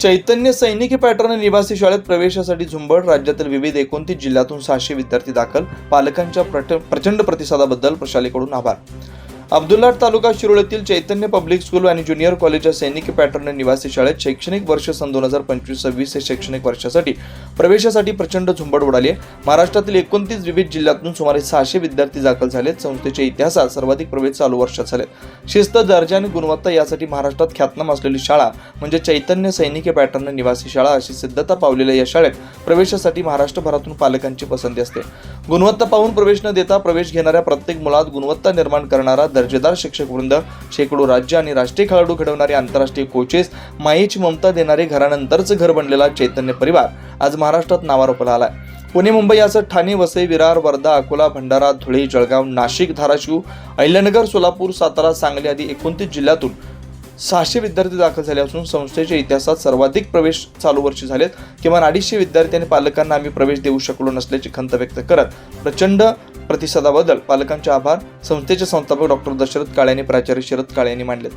चैतन्य सैनिकी पॅटर्न निवासी शाळेत प्रवेशासाठी झुंबड राज्यातील विविध एकोणतीस जिल्ह्यातून सहाशे विद्यार्थी दाखल. पालकांच्या प्रट- प्रचंड प्रतिसादाबद्दल प्रशालेकडून आभार. अब्दुल्लाट तालुका शिरोळीतील चैतन्य पब्लिक स्कूल आणि ज्युनियर कॉलेजच्या सैनिक पॅटर्न निवासी शाळेत शैक्षणिक वर्ष सन दोन हजार पंचवीस सव्वीस हे शैक्षणिक वर्षासाठी प्रवेशासाठी प्रचंड झुंबड उडाली आहे. महाराष्ट्रातील एकोणतीस विविध जिल्ह्यातून सुमारे सहाशे विद्यार्थी दाखल झालेत संस्थेच्या इतिहासात सर्वाधिक प्रवेश चालू वर्षात झालेत शिस्त दर्जा आणि गुणवत्ता यासाठी महाराष्ट्रात ख्यातनाम असलेली शाळा म्हणजे चैतन्य सैनिकी पॅटर्न निवासी शाळा अशी सिद्धता पावलेल्या या शाळेत प्रवेशासाठी महाराष्ट्रभरातून पालकांची पसंती असते. गुणवत्ता पाहून प्रवेश न देता प्रवेश घेणाऱ्या प्रत्येक मुलात गुणवत्ता निर्माण करणारा दर्जेदार शिक्षक वृंद शेकडो राज्य आणि राष्ट्रीय खेळाडू घडवणारे आंतरराष्ट्रीय कोचेस माईची ममता देणारे घरानंतरच घर बनलेला चैतन्य परिवार आज महाराष्ट्रात नावारोपला आलाय. पुणे मुंबई असं ठाणे वसई विरार वर्धा अकोला भंडारा धुळे जळगाव नाशिक धाराशिव अहिल्यानगर सोलापूर सातारा सांगली आदी एकोणतीस जिल्ह्यातून सहाशे विद्यार्थी दाखल झाले असून संस्थेच्या इतिहासात सर्वाधिक प्रवेश चालू वर्षी झालेत. किमान अडीचशे विद्यार्थी आणि पालकांना आम्ही प्रवेश देऊ शकलो नसल्याची खंत व्यक्त करत प्रचंड प्रतिसादाबद्दल पालकांचे आभार. संस्थेचे संस्थापक डॉक्टर दशरथ काळे आणि प्राचार्य शरद काळे यांनी मांडले